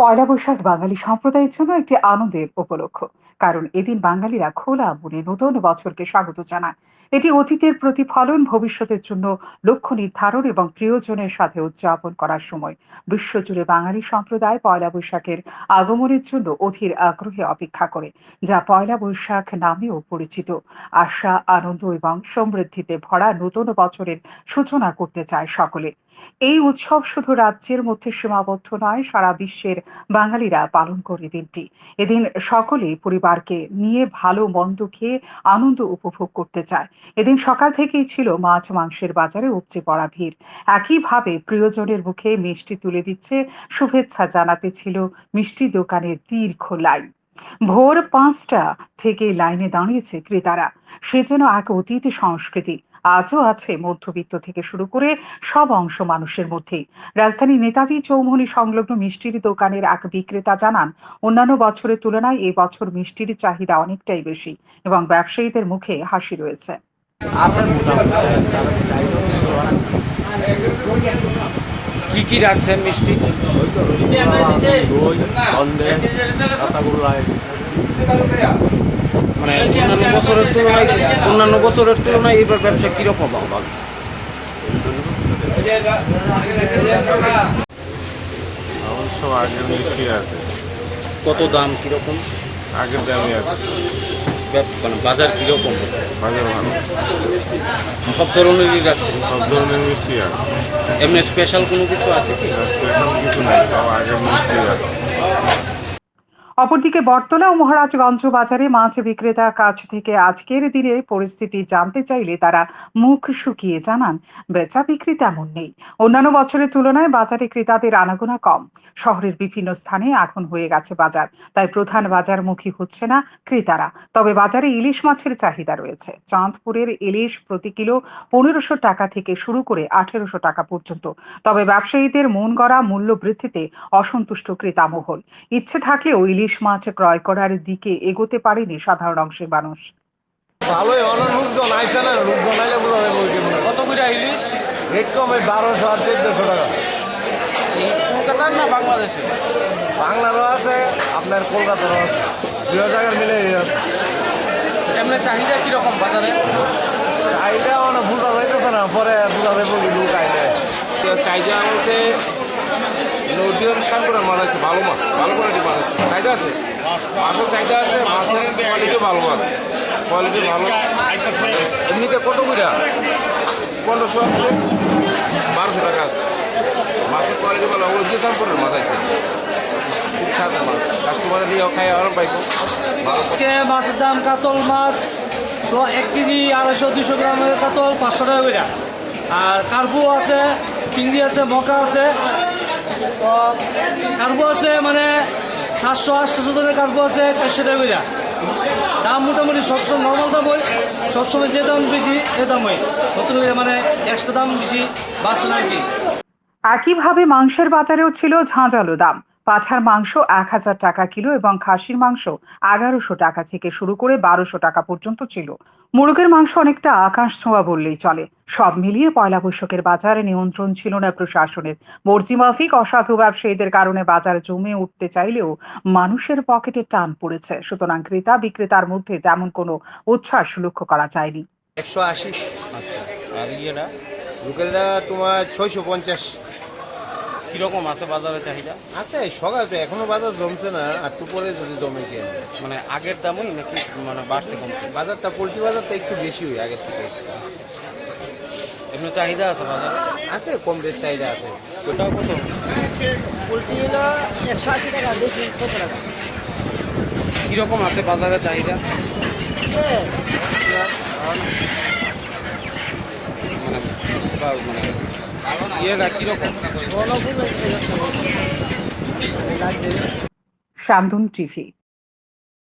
পয়লা বৈশাখ বাঙালি সম্প্রদায়ের জন্য একটি আনন্দের উপলক্ষ। কারণ এদিন বাঙালিরা খোলা মনে নতুন বছরকে স্বাগত জানায়। এটি অতীতের প্রতিফলন ভবিষ্যতের জন্য লক্ষ্য নির্ধারণ এবং প্রিয়জনের সাথে উদযাপন করার সময়। বিশ্বজুড়ে বাঙালি সম্প্রদায় পয়লা বৈশাখের আগমনের জন্য অধীর আগ্রহে অপেক্ষা করে, যা পয়লা বৈশাখ নামেও পরিচিত। আশা, আনন্দ এবং সমৃদ্ধিতে ভরা নতুন বছরের সূচনা করতে চায় সকলে। এই উৎসব শুধু রাজ্যের মধ্যে সীমাবদ্ধ নয়, সারা বিশ্বের বাঙালিরা পালন করে দিনটি। এদিন সকলেই পরিবারকে নিয়ে ভালো মন্দ খেয়ে আনন্দ উপভোগ করতে চায়। এদিন সকাল থেকেই ছিল মাছ মাংসের বাজারে উপচে পড়া ভিড়। একইভাবে প্রিয়জনের মুখে মিষ্টি তুলে দিচ্ছে, শুভেচ্ছা জানাতে ছিল মিষ্টি দোকানের দীর্ঘ লাইন। ভোর পাঁচটা থেকে লাইনে দাঁড়িয়েছে ক্রেতারা। সে যেন এক অতীত সংস্কৃতি। আজও আছে মধ্যবিত্ত থেকে শুরু করে সব অংশ মানুষের মধ্যেই রাজধানী নেতাজি চৌমুহনী সংলগ্ন মিষ্টির দোকানের এক বিক্রেতা জানান, অন্যান্য বছরের তুলনায় এই বছর মিষ্টির চাহিদা অনেকটাই বেশি এবং ব্যবসায়ীদের মুখে হাসি রয়েছে। কি কি রাখছেন মিষ্টি? মানে অন্যান্য বছরের তুলনায় অন্যান্য বছরের তুলনায় এইবার ব্যবসা কীরকম অবশ্য মিষ্টি আছে। কত দাম কীরকম? আগের দামই আছে। মানে বাজার কীরকম? বাজার ভালো। সব ধরনেরই রাখছেন সব ধরনের মিষ্টি আছে। এমনি স্পেশাল কোনো কিছু আছে কি? স্পেশাল কিছু নেই তাও আগের মিষ্টি আছে। অপরদিকে বটতলা ও মহারাজগঞ্জ বাজারে মাছ বিক্রেতা কাছ থেকে আজকের দিনে পরিস্থিতি জানতে চাইলে তারা মুখ শুকিয়ে জানান, বেচা বিক্রি তেমন নেই। অন্যান্য বছরের তুলনায় বাজারে ক্রেতাদের আনাগোনা কম। শহরের বিভিন্ন স্থানে এখন হয়ে গেছে বাজার। তাই প্রধান বাজারমুখী হচ্ছে না ক্রেতারা। তবে বাজারে ইলিশ মাছের চাহিদা রয়েছে। চাঁদপুরের ইলিশ প্রতি কিলো পনেরোশো টাকা থেকে শুরু করে আঠেরোশো টাকা পর্যন্ত। তবে ব্যবসায়ীদের মন গড়া মূল্য বৃদ্ধিতে অসন্তুষ্ট ক্রেতা মহল ইচ্ছে থাকলেও ইলিশ মাছ ক্রয় করার দিকে এগোতে পারেনি সাধারণ অংশের মানুষ। ভালোই অনেক লোকজন আইসে না লোকজন আইলে বোঝা যাবে কত করে ইলিশ? রেট কমে বারোশো আর চোদ্দশো টাকা। কলকাতার না বাংলাদেশে বাংলারও আছে আপনার কলকাতারও আছে। দুই জায়গার মিলে এমনি চাহিদা কীরকম বাজারে? চাহিদা মানে বোঝা যাইতেছে না পরে বোঝা যাবে লোক আইলে। চাহিদা বলতে অনুষ্ঠান করে মাছ আছে, ভালো মাছ ভালো কোয়ালিটি মাছ আছে। চাহিদা আছে? মাছের চাহিদা আছে, মাছের কোয়ালিটি ভালো মাছ কোয়ালিটি ভালো। এমনিতে কত করে? পনেরোশো আছে বারোশো টাকা আছে। মাছের কোয়ালিটি ভালো যে চাম্পুরের মাছ আছে। সাদা মাছ কাস্টমারের নিয়েও খাই আরাম পাইবো। মাছের দাম কাতল মাছ এক কেজি আড়াইশো দুশো গ্রামের কাতল, পাঁচশো টাকা করে আর কার্পু আছে, চিংড়ি আছে, মকা আছে তো আছে মানে সাতশো, আটশো ধরনের কার্পো আছে, চারশো টাকা দাম মোটামুটি সবসময় নর্মাল দাম হয় সবসময় যে দাম বেশি, এ দাম হয় নতুন মানে এক্সট্রা দাম বেশি বাড়ছে না আর কি। একইভাবে মাংসের বাজারেও ছিল ঝাঁঝালো দাম। পাঁঠার মাংস এক হাজার টাকা কিলো এবং খাসির মাংস এগারোশো টাকা থেকে শুরু করে বারোশো টাকা পর্যন্ত ছিল। মুরগের মাংস অনেকটা আকাশ ছোঁয়া বললেই চলে। সব মিলিয়ে পয়লা বৈশাখের বাজারে নিয়ন্ত্রণ ছিল না প্রশাসনের। মর্জি মাফিক অসাধু ব্যবসায়ীদের কারণে বাজার জমে উঠতে চাইলেও মানুষের পকেটে টান পড়েছে। সুতরাং ক্রেতা বিক্রেতার মধ্যে তেমন কোনো উচ্ছ্বাস লক্ষ্য করা যায়নি। একশো আশি। আর ইয়েটা? লোকেলটা তোমার ছয়শো পঞ্চাশ। কীরকম আছে বাজারে চাহিদা? আছে সকাল তো এখনও বাজার জমছে না আর একটু পরে যদি জমে কে মানে আগের দামই নাকি মানে বাড়ছে কমছে? বাজারটা পোলট্রি বাজারটা একটু বেশি হয় আগের থেকে। এমনি চাহিদা আছে বাজারে? আছে কম বেশ চাহিদা আছে। ওটাও কত? পোলট্রি হলো একশো আশি টাকা বেশি সত্তর টাকা। কীরকম আছে বাজারে চাহিদা? মানে বা- মানে ইয়েটা কীরকম? শান্তন টিভি।